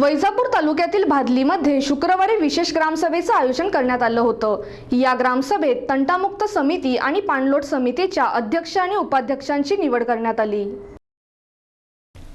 वैजापूर तालुक्यातील भादलीमध्ये शुक्रवारी विशेष ग्रामसभेचं आयोजन करण्यात आलं होतं. या ग्रामसभेत तंटामुक्त समिती आणि पाणलोट समितीच्या अध्यक्ष आणि उपाध्यक्षांची निवड करण्यात आली.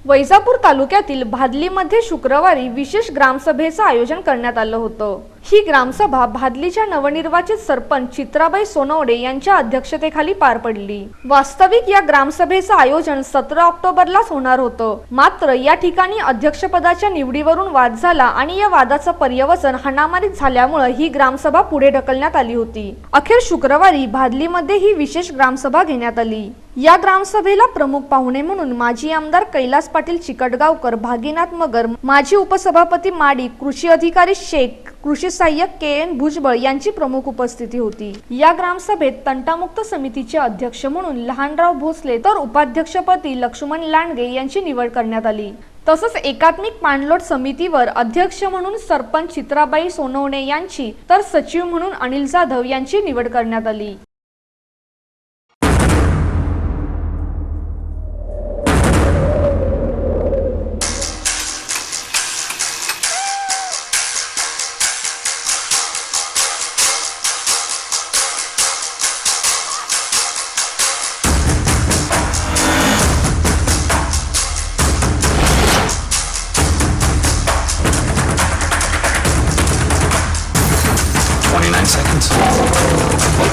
वैजापूर तालुक्यातील भादलीमध्ये शुक्रवारी विशेष ग्रामसभेचं आयोजन करण्यात आलं होतं. ही ग्रामसभा भादलीच्या नवनिर्वाचित सरपंच चित्राबाई सोनवडे यांच्या अध्यक्षतेखाली पार पडली. वास्तविक या ग्रामसभेचं आयोजन सतरा ऑक्टोबरलाच होणार होतं. मात्र या ठिकाणी अध्यक्षपदाच्या निवडीवरून वाद झाला आणि या वादाचं पर्यवसन हाणामारीत झाल्यामुळे ही ग्रामसभा पुढे ढकलण्यात आली होती. अखेर शुक्रवारी भादलीमध्ये ही विशेष ग्रामसभा घेण्यात आली. या ग्रामसभेला प्रमुख पाहुणे म्हणून माजी आमदार कैलास पाटील चिकटगावकर भागीनाथ मगर माजी उपसभापती माडी कृषी अधिकारी शेख कृषी सहाय्यक के एन भुजबळ यांची प्रमुख उपस्थिती होती. या ग्रामसभेत तंटामुक्त समितीचे अध्यक्ष म्हणून लहानराव भोसले तर उपाध्यक्षपदी लक्ष्मण लांडगे यांची निवड करण्यात आली. तसंच एकात्मिक पाणलोट समितीवर अध्यक्ष म्हणून सरपंच चित्राबाई सोनवणे यांची तर सचिव म्हणून अनिल जाधव यांची निवड करण्यात आली. 29 seconds.